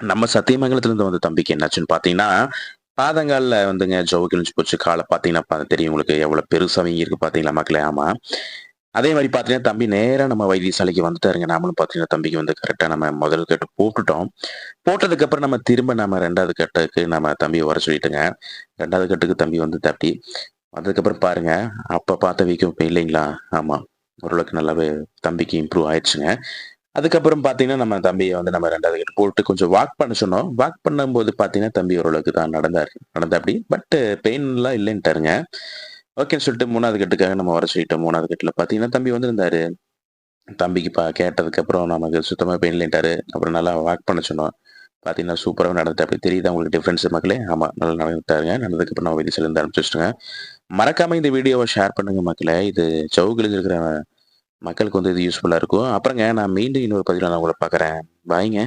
நம்ம சத்தியமங்கலத்துலேருந்து வந்த தம்பிக்கு என்னாச்சுன்னு பார்த்தீங்கன்னா, பாதங்கால வந்துங்க ஜவு கிழிஞ்சு போச்சு. காலை பார்த்தீங்கன்னா தெரியும் உங்களுக்கு எவ்வளோ பெருசாக இருக்கு பார்த்தீங்களா மக்களே! ஆமா. அதே மாதிரி பார்த்தீங்கன்னா, தம்பி நேரா நம்ம வைத்தியசாலைக்கு வந்துட்டாருங்க. நாமளும் பார்த்தீங்கன்னா, தம்பிக்கு வந்து கரெக்டாக நம்ம முதல் கட்டு போட்டுட்டோம். போட்டதுக்கப்புறம் நம்ம திரும்ப நம்ம ரெண்டாவது கட்டுக்கு நம்ம தம்பியை வர சொல்லிட்டுங்க ரெண்டாவது கட்டுக்கு தம்பி வந்து தப்பி வந்ததுக்கப்புறம் பாருங்க, அப்போ பார்த்த வீக்கம் இப்போ இல்லைங்களா? ஆமாம் ஓரளவுக்கு நல்லாவே தம்பிக்கு இம்ப்ரூவ் ஆயிடுச்சுங்க அதுக்கப்புறம் பார்த்தீங்கன்னா, நம்ம தம்பியை வந்து நம்ம ரெண்டாவது கிட்ட போட்டு கொஞ்சம் வாக் பண்ண சொன்னோம். வாக் பண்ணும்போது பார்த்தீங்கன்னா, தம்பி ஓரளவுக்கு தான் நடந்தாரு. நடந்தாப்படி. பட் பெயின்லாம் இல்லைன்ட்டாருங்க ஓகேன்னு சொல்லிட்டு மூணாவது கட்டுக்காக நம்ம வர சொல்லிட்டோம். மூணாவது கட்டில் பார்த்தீங்கன்னா, தம்பி வந்திருந்தாரு. தம்பிக்கு பா கேட்டதுக்கப்புறம் நமக்கு சுத்தமாக பெயின் இல்லைன்ட்டாரு அப்புறம் நல்லா வாக் பண்ண சொன்னோம். பார்த்தீங்கன்னா, சூப்பராவே நடந்துட்டாப்படி. தெரியுதா உங்களுக்கு டிஃப்ரென்ஸ் மக்களே? ஆமாம் நல்லா நடந்துட்டாருங்க. நடந்ததுக்கப்புறம் நம்ம வைத்தியசாலையிலருந்து அனுப்பிச்சு வச்சுட்டோங்க. மறக்காமல் இந்த வீடியோவை ஷேர் பண்ணுங்க மக்களே. இது ஜவ்வு இருக்கிற மக்களுக்கு வந்து இது யூஸ்ஃபுல்லாக இருக்கும். அப்புறங்க நான் மீண்டும் இன்னொரு பதிவில் நான் உங்களை பார்க்குறேன். பாய்ங்க.